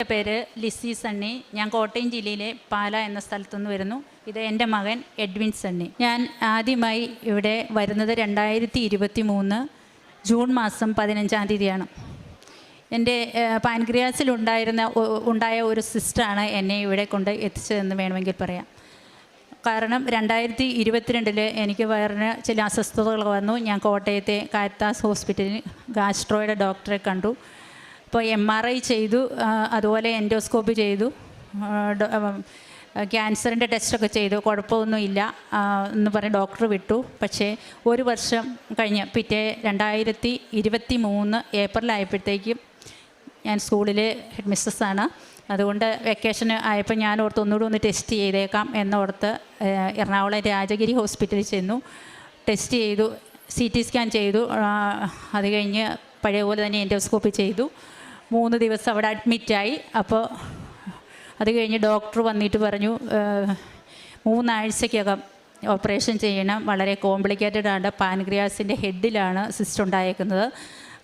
എന്റെ പേര് ലിസി സണ്ണി. ഞാൻ കോട്ടയം ജില്ലയിലെ പാല എന്ന സ്ഥലത്തുനിന്ന് വരുന്നു. ഇത് എന്റെ മകൻ എഡ്വിൻ സണ്ണി. ഞാൻ ആദ്യമായി ഇവിടെ വരുന്നത് രണ്ടായിരത്തി ഇരുപത്തി മൂന്ന് ജൂൺ മാസം പതിനഞ്ചാം തീയതിയാണ്. എന്റെ ഒ- ഉണ്ടായ ഒരു സിസ്റ്ററാണ് എന്നെ ഇവിടെ കൊണ്ട് എത്തിച്ചതെന്ന് വേണമെങ്കിൽ പറയാം. കാരണം രണ്ടായിരത്തി ഇരുപത്തിരണ്ടിൽ എനിക്ക് വയറിന് ചില അസ്വസ്ഥതകൾ വന്നു. ഞാൻ കോട്ടയത്തെ കാരിത്താസ് ഹോസ്പിറ്റലിൽ ഗാസ്ട്രോയുടെ ഡോക്ടറെ കണ്ടു. അപ്പോൾ എം ആർ ഐ ചെയ്തു അതുപോലെ എൻഡോസ്കോപ്പ് ചെയ്തു ക്യാൻസറിന്റെ ടെസ്റ്റൊക്കെ ചെയ്തു കുഴപ്പമൊന്നുമില്ല എന്ന് പറഞ്ഞ് ഡോക്ടർ വിട്ടു. പക്ഷേ ഒരു വർഷം കഴിഞ്ഞ് പിറ്റേ രണ്ടായിരത്തി ഇരുപത്തി മൂന്ന് ഏപ്രിലായപ്പോഴത്തേക്കും ഞാൻ സ്കൂളിൽ ഹെഡ് മിസ്സസ്സാണ് അതുകൊണ്ട് വെക്കേഷൻ ആയപ്പോൾ ഞാൻ ഓർത്ത് ഒന്നുകൂടി ഒന്ന് ടെസ്റ്റ് ചെയ്തേക്കാം എന്നോർത്ത് എറണാകുളം രാജഗിരി ഹോസ്പിറ്റലിൽ ചെന്നു ടെസ്റ്റ് ചെയ്തു സി ടി സ്കാൻ ചെയ്തു അത് കഴിഞ്ഞ് പഴയ പോലെ തന്നെ എൻഡോസ്കോപ്പി ചെയ്തു. മൂന്ന് ദിവസം അവിടെ അഡ്മിറ്റായി. അപ്പോൾ അത് കഴിഞ്ഞ് ഡോക്ടർ വന്നിട്ട് പറഞ്ഞു മൂന്നാഴ്ചക്കകം ഓപ്പറേഷൻ ചെയ്യണം. വളരെ കോംപ്ലിക്കേറ്റഡ് ആണ്. പാൻക്രിയാസിന്റെ ഹെഡിലാണ് സിസ്റ്റ് ഉണ്ടായേക്കുന്നത്.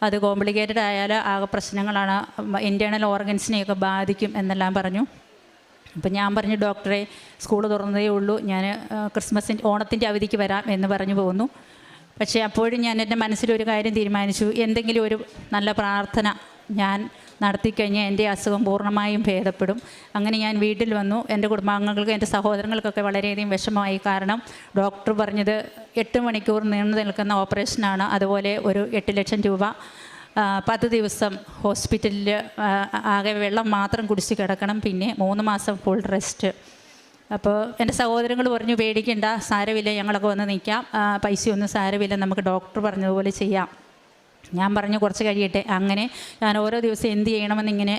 അത് കോംപ്ലിക്കേറ്റഡ് ആയാൽ ആകെ പ്രശ്നങ്ങളാണ്. ഇന്റേർണൽ ഓർഗൻസിനെയൊക്കെ ബാധിക്കും എന്നെല്ലാം പറഞ്ഞു. അപ്പം ഞാൻ പറഞ്ഞു ഡോക്ടറെ സ്കൂൾ തുറന്നതേ ഉള്ളൂ. ഞാൻ ക്രിസ്മസിന്റെ ഓണത്തിന്റെ അവധിക്ക് വരാം എന്ന് പറഞ്ഞു പോകുന്നു. പക്ഷേ അപ്പോഴും ഞാൻ എന്റെ മനസ്സിലൊരു കാര്യം തീരുമാനിച്ചു. എന്തെങ്കിലും ഒരു നല്ല പ്രാർത്ഥന ഞാൻ നടത്തിക്കഴിഞ്ഞാൽ എന്റെ അസുഖം പൂർണമായും ഭേദപ്പെടും. അങ്ങനെ ഞാൻ വീട്ടിൽ വന്നു. എന്റെ കുടുംബാംഗങ്ങൾക്ക് എന്റെ സഹോദരങ്ങൾക്കൊക്കെ വളരെയധികം വിഷമമായി. കാരണം ഡോക്ടർ പറഞ്ഞത് എട്ട് മണിക്കൂർ നീണ്ടു നിൽക്കുന്ന ഓപ്പറേഷനാണ്. അതുപോലെ ഒരു എട്ട് ലക്ഷം രൂപ പത്ത് ദിവസം ഹോസ്പിറ്റലിൽ ആകെ വെള്ളം മാത്രം കുടിച്ച് കിടക്കണം. പിന്നെ മൂന്ന് മാസം ഫുൾ റെസ്റ്റ്. അപ്പോൾ എന്റെ സഹോദരങ്ങൾ പറഞ്ഞു പേടിക്കണ്ട സാരമില്ല ഞങ്ങളൊക്കെ വന്ന് നിൽക്കാം. പൈസയൊന്നും സാരമില്ല നമുക്ക് ഡോക്ടർ പറഞ്ഞതുപോലെ ചെയ്യാം. ഞാൻ പറഞ്ഞു കുറച്ച് കഴിയട്ടെ. അങ്ങനെ ഞാൻ ഓരോ ദിവസം എന്ത് ചെയ്യണമെന്ന് ഇങ്ങനെ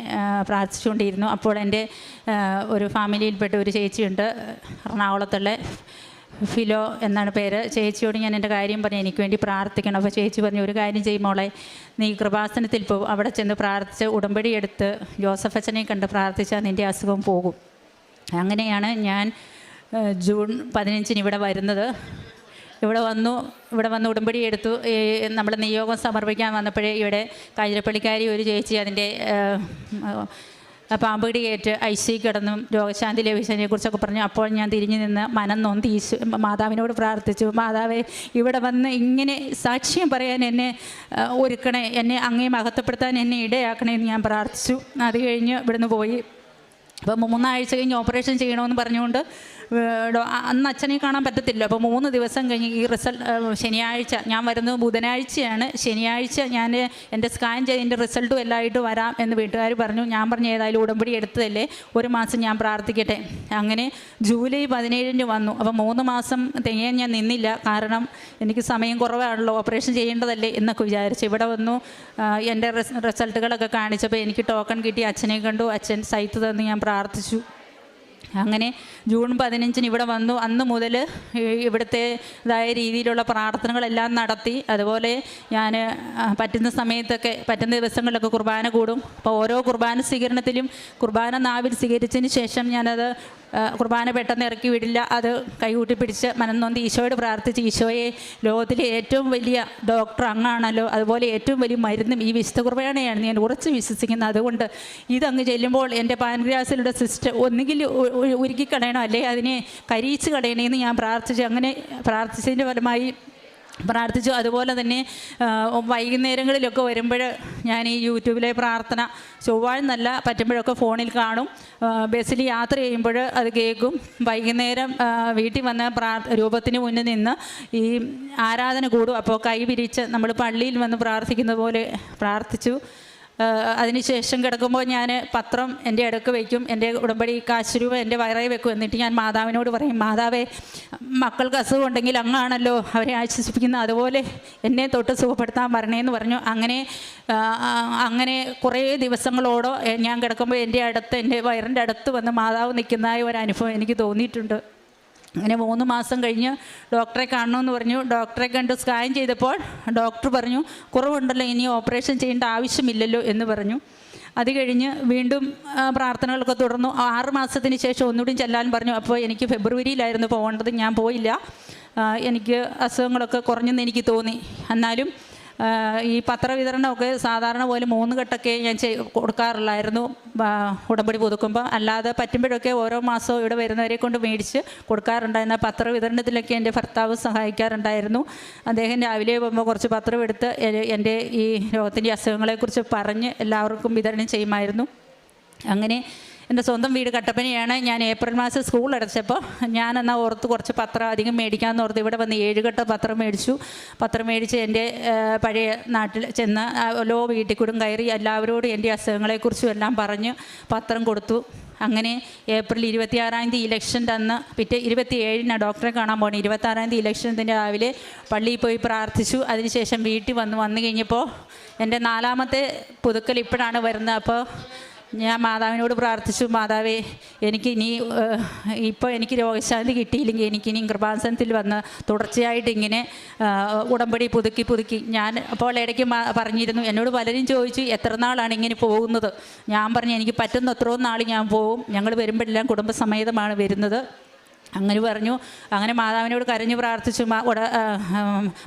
പ്രാർത്ഥിച്ചുകൊണ്ടിരുന്നു. അപ്പോൾ എന്റെ ഒരു ഫാമിലിയിൽപ്പെട്ട ഒരു ചേച്ചിയുണ്ട് എറണാകുളത്തുള്ള ഫിലോ എന്നാണ് പേര്. ചേച്ചിയോട് ഞാൻ എന്റെ കാര്യം പറഞ്ഞു എനിക്ക് വേണ്ടി പ്രാർത്ഥിക്കണം. അപ്പോൾ ചേച്ചി പറഞ്ഞു ഒരു കാര്യം ചെയ്യുമോളെ നീ കൃപാസനത്തിൽ പോകും അവിടെ ചെന്ന് പ്രാർത്ഥിച്ച് ഉടമ്പടി എടുത്ത് ജോസഫ് അച്ഛനെ കണ്ട് പ്രാർത്ഥിച്ചാൽ നിന്റെ അസുഖം പോകും. അങ്ങനെയാണ് ഞാൻ ജൂൺ പതിനഞ്ചിന് ഇവിടെ വരുന്നത്. ഇവിടെ വന്നു ഇവിടെ വന്ന് ഉടമ്പടി എടുത്തു. നമ്മൾ നിയോഗം സമർപ്പിക്കാൻ വന്നപ്പോഴേ ഇവിടെ കാഞ്ഞിരപ്പള്ളിക്കാരി ഒരു ചേച്ചി അതിന്റെ പാമ്പുകടി കയറ്റ് ഐ സി കിടന്നും. രോഗശാന്തി ലഭിച്ചതിനെ കുറിച്ചൊക്കെ പറഞ്ഞു. അപ്പോൾ ഞാൻ തിരിഞ്ഞു നിന്ന് മനം നൊന്തി ഈശു മാതാവിനോട് പ്രാർത്ഥിച്ചു. മാതാവേ ഇവിടെ വന്ന് ഇങ്ങനെ സാക്ഷ്യം പറയാൻ എന്നെ ഒരുക്കണേ. എന്നെ അങ്ങേ മഹത്വപ്പെടുത്താൻ എന്നെ ഇടയാക്കണേ എന്ന് ഞാൻ പ്രാർത്ഥിച്ചു. അത് കഴിഞ്ഞ് ഇവിടുന്ന് പോയി. അപ്പോൾ മൂന്നാഴ്ച കഴിഞ്ഞ് ഓപ്പറേഷൻ ചെയ്യണമെന്ന് പറഞ്ഞുകൊണ്ട് അന്ന് അച്ഛനെ കാണാൻ പറ്റത്തില്ല. അപ്പോൾ മൂന്ന് ദിവസം കഴിഞ്ഞ് ഈ റിസൾട്ട് ശനിയാഴ്ച ഞാൻ വരുന്നത് ബുധനാഴ്ചയാണ്. ശനിയാഴ്ച ഞാൻ എന്റെ സ്കാൻ ചെയ്തതിന്റെ റിസൾട്ടും എല്ലാമായിട്ട് വരാം എന്ന് വീട്ടുകാർ പറഞ്ഞു. ഞാൻ പറഞ്ഞു ഏതായാലും ഉടമ്പടി എടുത്തതല്ലേ. ഒരു മാസം ഞാൻ പ്രാർത്ഥിക്കട്ടെ. അങ്ങനെ ജൂലൈ പതിനേഴിന് വന്നു. അപ്പോൾ മൂന്ന് മാസം തികയാൻ ഞാൻ നിന്നില്ല. കാരണം എനിക്ക് സമയം കുറവാണല്ലോ. ഓപ്പറേഷൻ ചെയ്യേണ്ടതല്ലേ എന്നൊക്കെ വിചാരിച്ചു ഇവിടെ വന്നു. എന്റെ റിസ്- റിസൾട്ടുകളൊക്കെ കാണിച്ചപ്പോൾ എനിക്ക് ടോക്കൺ കിട്ടി. അച്ഛനെ കണ്ടു. അച്ഛൻ സൈറ്റ് തന്ന് ഞാൻ പ്രാർത്ഥിച്ചു. അങ്ങനെ ജൂൺ പതിനഞ്ചിന് ഇവിടെ വന്നു. അന്ന് മുതൽ ഇവിടുത്തേതായ രീതിയിലുള്ള പ്രാർത്ഥനകളെല്ലാം നടത്തി. അതുപോലെ ഞാൻ പറ്റുന്ന സമയത്തൊക്കെ പറ്റുന്ന ദിവസങ്ങളിലൊക്കെ കുർബാന കൂടും. അപ്പോൾ ഓരോ കുർബാന സ്വീകരണത്തിലും കുർബാന നാവിൽ സ്വീകരിച്ചതിന് ശേഷം ഞാനത് കുർബാന പെട്ടെന്ന് ഇറക്കി വിടില്ല. അത് കൈകൂട്ടി പിടിച്ച് മനംനൊന്ത് ഈശോയോട് പ്രാർത്ഥിച്ച് ഈശോയെ ലോകത്തിലെ ഏറ്റവും വലിയ ഡോക്ടർ അങ്ങാണല്ലോ. അതുപോലെ ഏറ്റവും വലിയ മരുന്നും ഈ വിശുദ്ധ കുർബാനയാണ് ഞാൻ ഉറച്ച് വിശ്വസിക്കുന്നത്. അതുകൊണ്ട് ഇതങ്ങ് ചെല്ലുമ്പോൾ എന്റെ പാൻഗ്രാസിലൂടെ സിസ്റ്റർ ഒന്നുകിൽ ഉ- ഉ- ഉരുക്കി കളയണം അല്ലെ? അതിനെ കരിയിച്ച് കളയണമെന്ന് ഞാൻ പ്രാർത്ഥിച്ചു. അങ്ങനെ പ്രാർത്ഥിച്ചതിന്റെ ഫലമായി പ്രാർത്ഥിച്ചു. അതുപോലെ തന്നെ വൈകുന്നേരങ്ങളിലൊക്കെ വരുമ്പോൾ ഞാൻ ഈ യൂട്യൂബിലെ പ്രാർത്ഥന ചൊവ്വാഴ്ന്നല്ല പറ്റുമ്പോഴൊക്കെ ഫോണിൽ കാണും. ബസ്സിൽ യാത്ര ചെയ്യുമ്പോൾ അത് കേൾക്കും. വൈകുന്നേരം വീട്ടിൽ വന്ന പ്രാ രൂപത്തിന് മുന്നിൽ നിന്ന് ഈ ആരാധന കൂടും. അപ്പോൾ കൈ പിരിച്ച് നമ്മൾ പള്ളിയിൽ വന്ന് പ്രാർത്ഥിക്കുന്ന പോലെ പ്രാർത്ഥിച്ചു. അതിനുശേഷം കിടക്കുമ്പോൾ ഞാൻ പത്രം എന്റെ അടുക്ക് വയ്ക്കും എന്റെ ഉടമ്പടി കാശ് രൂപ എന്റെ വയറായി വെക്കും എന്നിട്ട് ഞാൻ മാതാവിനോട് പറയും മാതാവേ മക്കൾക്ക് അസുഖം ഉണ്ടെങ്കിൽ അങ്ങാണല്ലോ അവരെ ആശ്വസിപ്പിക്കുന്നത് അതുപോലെ എന്നെ തൊട്ട് സുഖപ്പെടുത്താൻ വരണേന്ന് പറഞ്ഞു. അങ്ങനെ അങ്ങനെ കുറേ ദിവസങ്ങളോടോ ഞാൻ കിടക്കുമ്പോൾ എന്റെ അടുത്ത് എന്റെ വയറിന്റെ അടുത്ത് വന്ന് മാതാവ് നിൽക്കുന്നതായ ഒരു അനുഭവം എനിക്ക് തോന്നിയിട്ടുണ്ട്. അങ്ങനെ മൂന്ന് മാസം കഴിഞ്ഞ് ഡോക്ടറെ കാണണമെന്ന് പറഞ്ഞു. ഡോക്ടറെ കണ്ട് സ്കാൻ ചെയ്തപ്പോൾ ഡോക്ടർ പറഞ്ഞു കുറവുണ്ടല്ലോ ഇനി ഓപ്പറേഷൻ ചെയ്യേണ്ട ആവശ്യമില്ലല്ലോ എന്ന് പറഞ്ഞു. അത് കഴിഞ്ഞ് വീണ്ടും പ്രാർത്ഥനകളൊക്കെ തുടർന്നു. ആറ് മാസത്തിന് ശേഷം ഒന്നുകൂടി ചെല്ലാൻ പറഞ്ഞു. അപ്പോൾ എനിക്ക് ഫെബ്രുവരിയിലായിരുന്നു പോകേണ്ടത്. ഞാൻ പോയില്ല. എനിക്ക് അസുഖങ്ങളൊക്കെ കുറഞ്ഞെന്ന് എനിക്ക് തോന്നി. എന്നാലും ഈ പത്രവിതരണമൊക്കെ സാധാരണ പോലെ മൂന്ന് ഘട്ടമൊക്കെ ഞാൻ ചെയ് കൊടുക്കാറുള്ളായിരുന്നു ഉടമ്പടി പുതുക്കുമ്പോൾ അല്ലാതെ പറ്റുമ്പോഴൊക്കെ ഓരോ മാസവും ഇവിടെ വരുന്നവരെ കൊണ്ട് മേടിച്ച് കൊടുക്കാറുണ്ടായിരുന്ന പത്രവിതരണത്തിലൊക്കെ എന്റെ ഭർത്താവ് സഹായിക്കാറുണ്ടായിരുന്നു. അദ്ദേഹം രാവിലെ പോകുമ്പോൾ കുറച്ച് പത്രം എടുത്ത് എന്റെ ഈ രോഗത്തിന്റെ അസുഖങ്ങളെക്കുറിച്ച് പറഞ്ഞ് എല്ലാവർക്കും വിതരണം ചെയ്യുമായിരുന്നു. അങ്ങനെ എന്റെ സ്വന്തം വീട് കട്ടപ്പനയാണ്. ഞാൻ ഏപ്രിൽ മാസം സ്കൂൾ അടച്ചപ്പോൾ ഞാൻ എന്നാൽ ഓർത്ത് കുറച്ച് പത്രം അധികം മേടിക്കാമെന്ന് ഓർത്ത് ഇവിടെ വന്ന് ഏഴുകെട്ട പത്രം മേടിച്ചു. പത്രം മേടിച്ച് എന്റെ പഴയ നാട്ടിൽ ചെന്ന് ലോ വീട്ടിൽ കൂടും കയറി എല്ലാവരോടും എന്റെ അസുഖങ്ങളെക്കുറിച്ചും എല്ലാം പറഞ്ഞ് പത്രം കൊടുത്തു. അങ്ങനെ ഏപ്രിൽ ഇരുപത്തിയാറാം തീയതി ഇലക്ഷൻ അന്ന് പിറ്റേ ഇരുപത്തി ഏഴിനാണ് ഡോക്ടറെ കാണാൻ പോകണം ഇരുപത്താറാം തീയതി ഇലക്ഷന്റെ രാവിലെ പള്ളിയിൽ പോയി പ്രാർത്ഥിച്ചു. അതിനുശേഷം വീട്ടിൽ വന്ന് വന്നു കഴിഞ്ഞപ്പോൾ എന്റെ നാലാമത്തെ പുതുക്കൽ ഇപ്പോഴാണ് വരുന്നത്. അപ്പോൾ ഞാൻ മാതാവിനോട് പ്രാർത്ഥിച്ചു മാതാവേ എനിക്ക് ഇനി ഇപ്പോൾ എനിക്ക് രോഗശാന്തി കിട്ടിയില്ലെങ്കിൽ എനിക്ക് ഇനി കൃപാസനത്തിൽ വന്ന് തുടർച്ചയായിട്ട് ഇങ്ങനെ ഉടമ്പടി പുതുക്കി പുതുക്കി. ഞാൻ അപ്പോൾ ഇടയ്ക്ക് പറഞ്ഞിരുന്നു എന്നോട് പലരും ചോദിച്ചു എത്ര നാളാണ് ഇങ്ങനെ പോകുന്നത്? ഞാൻ പറഞ്ഞു എനിക്ക് പറ്റുന്ന എത്രയോ നാൾ ഞാൻ പോകും. ഞങ്ങൾ വരുമ്പോഴെല്ലാം കുടുംബസമേതമാണ് വരുന്നത്. അങ്ങനെ പറഞ്ഞു. അങ്ങനെ മാതാവിനോട് കരഞ്ഞു പ്രാർത്ഥിച്ചു. ഉട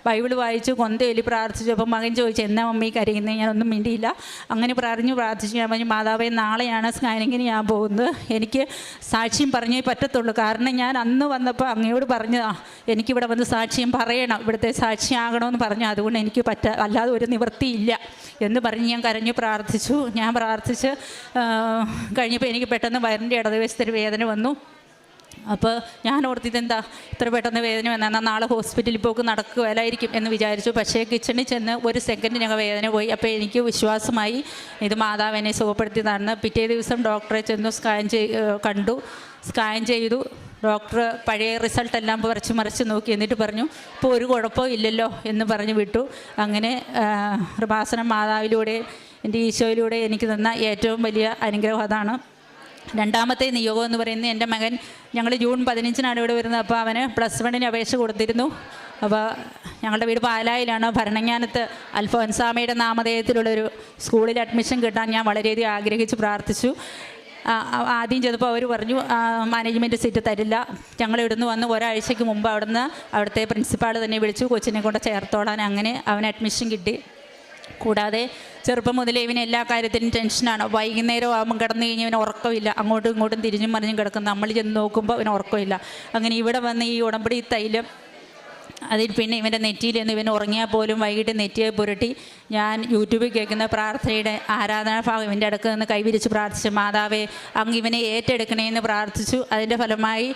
ബൈബിൾ വായിച്ചു. കൊന്തേലി പ്രാർത്ഥിച്ചു. അപ്പം മകൻ ചോദിച്ചു എന്നാ മമ്മി കരയുന്നത് ഞാനൊന്നും മിണ്ടിയില്ല. അങ്ങനെ പറഞ്ഞു പ്രാർത്ഥിച്ചു. ഞാൻ പറഞ്ഞു മാതാവേ നാളെയാണ് സ്കാനിങ്ങിന് ഞാൻ പോകുന്നത്. എനിക്ക് സാക്ഷ്യം പറഞ്ഞേ പറ്റത്തുള്ളൂ. കാരണം ഞാൻ അന്ന് വന്നപ്പോൾ അങ്ങയോട് പറഞ്ഞതാ എനിക്കിവിടെ വന്ന് സാക്ഷ്യം പറയണം. ഇവിടുത്തെ സാക്ഷിയാകണമെന്ന് പറഞ്ഞു. അതുകൊണ്ട് എനിക്ക് പറ്റ അല്ലാതെ ഒരു നിവൃത്തിയില്ല. എന്ന് പറഞ്ഞ് ഞാൻ കരഞ്ഞു പ്രാർത്ഥിച്ചു. ഞാൻ പ്രാർത്ഥിച്ച് കഴിഞ്ഞപ്പോൾ എനിക്ക് പെട്ടെന്ന് വയറിന്റെ ഇടതുവശത്തൊരു വേദന വന്നു. അപ്പോൾ ഞാൻ ഓർത്തിത് എന്താ ഇത്ര പെട്ടെന്ന് വേദന വന്നാൽ നാളെ ഹോസ്പിറ്റലിൽ പോക്ക് നടക്കുകയല്ലായിരിക്കും എന്ന് വിചാരിച്ചു. പക്ഷേ കിച്ചണിൽ ചെന്ന് ഒരു സെക്കൻഡ് ഞങ്ങൾ വേദന പോയി. അപ്പോൾ എനിക്ക് വിശ്വാസമായി ഇത് മാതാവിനെ സുഖപ്പെടുത്തിയതാണ് പിറ്റേ ദിവസം ഡോക്ടറെ ചെന്നു സ്കാൻ ചെയ് കണ്ടു. സ്കാൻ ചെയ്തു. ഡോക്ടർ പഴയ റിസൾട്ട് എല്ലാം പറിച്ച് മറിച്ച് നോക്കി എന്നിട്ട് പറഞ്ഞു ഇപ്പോൾ ഒരു കുഴപ്പവും ഇല്ലല്ലോ എന്ന് പറഞ്ഞു വിട്ടു. അങ്ങനെ കൃപാസനം മാതാവിലൂടെ എന്റെ ഈശോയിലൂടെ എനിക്ക് തന്ന ഏറ്റവും വലിയ അനുഗ്രഹം അതാണ്. രണ്ടാമത്തെ നിയോഗം എന്ന് പറയുന്നത് എന്റെ മകൻ ഞങ്ങൾ ജൂൺ പതിനഞ്ചിനാണ് ഇവിടെ വരുന്നത്. അപ്പോൾ അവന് പ്ലസ് വണ്ണിന് അപേക്ഷ കൊടുത്തിരുന്നു. അപ്പോൾ ഞങ്ങളുടെ വീട് പാലായിലാണ്. ഭരണങ്ങാനത്ത് അൽഫോൻസാമയുടെ നാമധേയത്തിലുള്ളൊരു സ്കൂളിൽ അഡ്മിഷൻ കിട്ടാൻ ഞാൻ വളരെയധികം ആഗ്രഹിച്ച് പ്രാർത്ഥിച്ചു. ആദ്യം ചെയ്തപ്പോൾ അവർ പറഞ്ഞു മാനേജ്മെന്റ് സീറ്റ് തരില്ല. ഞങ്ങൾ ഇവിടുന്ന് വന്ന് ഒരാഴ്ചയ്ക്ക് മുമ്പ് അവിടുന്ന് അവിടുത്തെ പ്രിൻസിപ്പാൾ തന്നെ വിളിച്ചു കൊച്ചിനെ കൊണ്ട് ചേർത്തോളാൻ. അങ്ങനെ അവന് അഡ്മിഷൻ കിട്ടി. കൂടാതെ ചെറുപ്പം മുതലേ ഇവന് എല്ലാ കാര്യത്തിനും ടെൻഷനാണ് വൈകുന്നേരം ആകുമ്പോൾ കിടന്നു കഴിഞ്ഞാൽ ഇവന് ഉറക്കമില്ല. അങ്ങോട്ടും ഇങ്ങോട്ടും തിരിഞ്ഞും മറിഞ്ഞും കിടക്കും നമ്മൾ ചെന്ന് നോക്കുമ്പോൾ ഇവന് ഉറക്കമില്ല. അങ്ങനെ ഇവിടെ വന്ന് ഈ ഉടമ്പടി തൈലം അതിൽ പിന്നെ ഇവന്റെ നെറ്റിയിൽ നിന്ന് ഇവൻ ഉറങ്ങിയാൽ പോലും വൈകിട്ട് നെറ്റിയെ പുരട്ടി ഞാൻ യൂട്യൂബിൽ കേൾക്കുന്ന പ്രാർത്ഥനയുടെ ആരാധനാ ഭാഗം ഇവന്റെ അടുക്ക് നിന്ന് കൈവിരിച്ച് പ്രാർത്ഥിച്ചു. മാതാവേ അങ്ങ് ഇവനെ ഏറ്റെടുക്കണേന്ന് പ്രാർത്ഥിച്ചു. അതിന്റെ ഫലമായി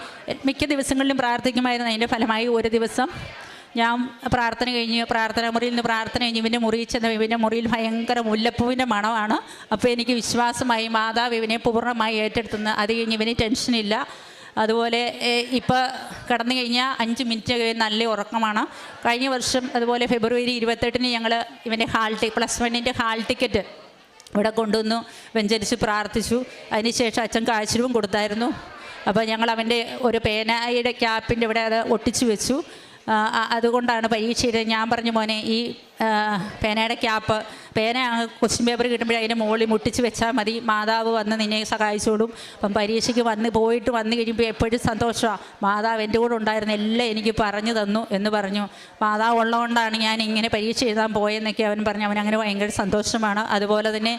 മിക്ക ദിവസങ്ങളിലും പ്രാർത്ഥിക്കുമായിരുന്നു. അതിന്റെ ഫലമായി ഒരു ദിവസം ഞാൻ പ്രാർത്ഥന കഴിഞ്ഞ് പ്രാർത്ഥന മുറിയിൽ നിന്ന് പ്രാർത്ഥന കഴിഞ്ഞ് ഇവന്റെ മുറിയിൽ ചെന്ന ഇവന്റെ മുറിയിൽ ഭയങ്കര മുല്ലപ്പൂവിന്റെ മണമാണ്. അപ്പോൾ എനിക്ക് വിശ്വാസമായി മാതാവ് ഇവനെ പൂർണമായി ഏറ്റെടുത്തുന്നു. അത് കഴിഞ്ഞ് ഇവന് ടെൻഷനില്ല അതുപോലെ ഇപ്പോൾ കടന്നു കഴിഞ്ഞാൽ അഞ്ച് മിനിറ്റ് നല്ല ഉറക്കമാണ്. കഴിഞ്ഞ വർഷം അതുപോലെ ഫെബ്രുവരി ഇരുപത്തെട്ടിന് ഞങ്ങൾ ഇവന്റെ ഹാൾ ടി പ്ലസ് വണ്ണിന്റെ ഹാൾ ടിക്കറ്റ് ഇവിടെ കൊണ്ടുവന്നു. വെഞ്ചരിച്ച് പ്രാർത്ഥിച്ചു. അതിനുശേഷം അച്ഛൻ കാശിരവും കൊടുത്തായിരുന്നു. അപ്പോൾ ഞങ്ങൾ അവന്റെ ഒരു പേനയുടെ ക്യാപ്പിന്റെ ഇവിടെ അത് ഒട്ടിച്ചു വെച്ചു. അതുകൊണ്ടാണ് പരീക്ഷയിൽ ഞാൻ പറഞ്ഞു മോനെ ഈ പേനയുടെ ക്യാപ്പ് പേന ക്വസ്റ്റ്യൻ പേപ്പർ കിട്ടുമ്പോഴേ അതിന്റെ മുകളിൽ മുട്ടിച്ച് വെച്ചാൽ മതി. മാതാവ് വന്ന് നിന്നെ സഹായിച്ചോളും. അപ്പം പരീക്ഷയ്ക്ക് വന്ന് പോയിട്ട് വന്ന് കഴിയുമ്പോൾ എപ്പോഴും സന്തോഷമാണ് മാതാവ് എന്റെ കൂടെ ഉണ്ടായിരുന്ന എല്ലാം എനിക്ക് പറഞ്ഞു തന്നു എന്ന് പറഞ്ഞു. മാതാവ് ഉള്ളതുകൊണ്ടാണ് ഞാൻ ഇങ്ങനെ പരീക്ഷ എഴുതാൻ പോയെന്നൊക്കെ അവൻ പറഞ്ഞു. അവൻ അങ്ങനെ ഭയങ്കര സന്തോഷമാണ്. അതുപോലെ തന്നെ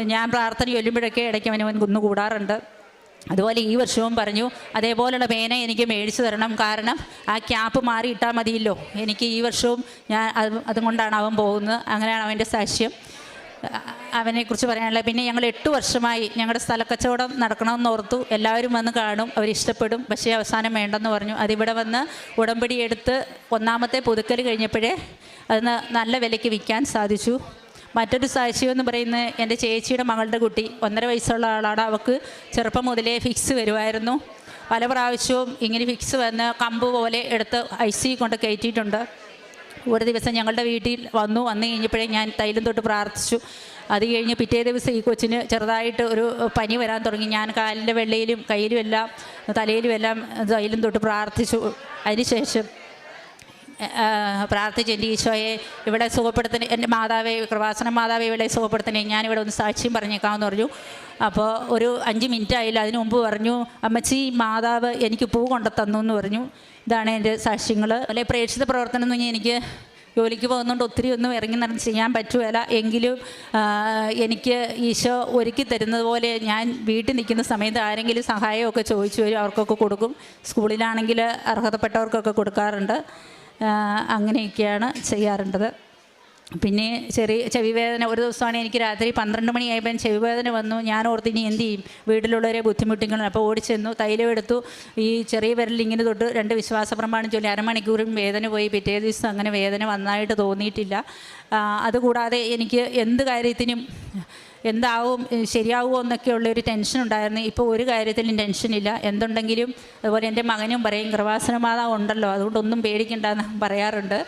ഞാൻ പ്രാർത്ഥന ചൊല്ലുമ്പോഴൊക്കെ ഇടയ്ക്ക് അവൻ അവൻ കുന്നുകൂടാറുണ്ട്. അതുപോലെ ഈ വർഷവും പറഞ്ഞു അതേപോലുള്ള പേന എനിക്ക് മേടിച്ചു തരണം. കാരണം ആ ക്യാപ്പ് മാറി ഇട്ടാൽ മതിയല്ലോ. എനിക്ക് ഈ വർഷവും ഞാൻ അത് അതുകൊണ്ടാണ് അവൻ പോകുന്നത്. അങ്ങനെയാണ് അവന്റെ സാക്ഷ്യം. അവനെക്കുറിച്ച് പറയാനുള്ളത് പിന്നെ ഞങ്ങൾ എട്ട് വർഷമായി ഞങ്ങളുടെ സ്ഥലക്കച്ചവടം നടക്കണമെന്ന് ഓർത്തു. എല്ലാവരും വന്ന് കാണും അവരിഷ്ടപ്പെടും. പക്ഷേ അവസാനം വേണ്ടെന്ന് പറഞ്ഞു. അതിവിടെ വന്ന് ഉടമ്പടി എടുത്ത് ഒന്നാമത്തെ പുതുക്കൽ കഴിഞ്ഞപ്പോഴേ അതിന് നല്ല വിലയ്ക്ക് വിൽക്കാൻ സാധിച്ചു. മറ്റൊരു സാക്ഷ്യം എന്ന് പറയുന്നത് എന്റെ ചേച്ചിയുടെ മകളുടെ കുട്ടി ഒന്നര വയസ്സുള്ള ആളാണ്. അവൾക്ക് ചെറുപ്പം മുതലേ ഫിക്സ് വരുമായിരുന്നു പല പ്രാവശ്യവും ഇങ്ങനെ ഫിക്സ് വന്ന് കമ്പ് പോലെ എടുത്ത് ഐ സി കൊണ്ട് കയറ്റിയിട്ടുണ്ട്. ഒരു ദിവസം ഞങ്ങളുടെ വീട്ടിൽ വന്നു. വന്നു കഴിഞ്ഞപ്പോഴേ ഞാൻ തൈലം തൊട്ട് പ്രാർത്ഥിച്ചു. അത് കഴിഞ്ഞ് പിറ്റേ ദിവസം ഈ കൊച്ചിന് ചെറുതായിട്ട് ഒരു പനി വരാൻ തുടങ്ങി. ഞാൻ കാലിന്റെ വെള്ളയിലും കയ്യിലും എല്ലാം തലയിലും എല്ലാം തൈലം തൊട്ട് പ്രാർത്ഥിച്ചു. അതിനുശേഷം ആ, പ്രാർത്ഥിച്ച് എന്റെ ഈശോയെ ഇവിടെ സുഖപ്പെടുത്തണേ. എന്റെ മാതാവ് കൃപാസന മാതാവ് ഇവിടെ സുഖപ്പെടുത്തണേ. ഞാനിവിടെ ഒന്ന് സാക്ഷ്യം പറഞ്ഞേക്കാമെന്ന് പറഞ്ഞു. അപ്പോൾ ഒരു അഞ്ച് മിനിറ്റ് ആയില്ല അതിനു മുമ്പ് പറഞ്ഞു അമ്മച്ചി മാതാവ് എനിക്ക് പൂ കൊണ്ട തന്നു എന്ന് പറഞ്ഞു. ഇതാണ് എന്റെ സാക്ഷ്യങ്ങൾ. അല്ലെ പ്രേക്ഷിത പ്രവർത്തനം എന്ന് എനിക്ക് ജോലിക്ക് പോകുന്നതുകൊണ്ട് ഒത്തിരി ഒന്നും ഇറങ്ങി നടന്ന് ചെയ്യാൻ പറ്റുകയില്ല. എങ്കിലും എനിക്ക് ഈശോ ഒരുക്കി തരുന്നത് പോലെ ഞാൻ വീട്ടിൽ നിൽക്കുന്ന സമയത്ത് ആരെങ്കിലും സഹായമൊക്കെ ചോദിച്ചു വരും അവർക്കൊക്കെ കൊടുക്കും. സ്കൂളിലാണെങ്കിൽ അർഹതപ്പെട്ടവർക്കൊക്കെ കൊടുക്കാറുണ്ട്. അങ്ങനെയൊക്കെയാണ് ചെയ്യാറുണ്ടത്. പിന്നെ ചെറിയ ചെവി വേദന ഒരു ദിവസമാണ് എനിക്ക് രാത്രി പന്ത്രണ്ട് മണിയായപ്പോൾ ചെവി വേദന വന്നു. ഞാൻ ഓർത്ത് ഇനി എന്ത് ചെയ്യും? വീട്ടിലുള്ളവരെ ബുദ്ധിമുട്ടിക്കണം. അപ്പോൾ ഓടിച്ചെന്നു തൈലം എടുത്തു. ഈ ചെറിയ വിരലിൽ ഇങ്ങനെ തൊട്ട് രണ്ട് വിശ്വാസ പ്രമാണം ചൊല്ലി അരമണിക്കൂറും വേദന പോയി. പിറ്റേ ദിവസം അങ്ങനെ വേദന വന്നായിട്ട് തോന്നിയിട്ടില്ല. അതുകൂടാതെ എനിക്ക് എന്ത് കാര്യത്തിനും എന്താവും ശരിയാവുമോ എന്നൊക്കെയുള്ള ഒരു ടെൻഷൻ ഉണ്ടായിരുന്നു. ഇപ്പോൾ ഒരു കാര്യത്തിലും ടെൻഷനില്ല എന്തുണ്ടെങ്കിലും അതുപോലെ എന്റെ മകനും പറയും കൃപാസന മാതാവ് ഉണ്ടല്ലോ അതുകൊണ്ടൊന്നും പേടിക്കണ്ടെന്ന് പറയാറുണ്ട്.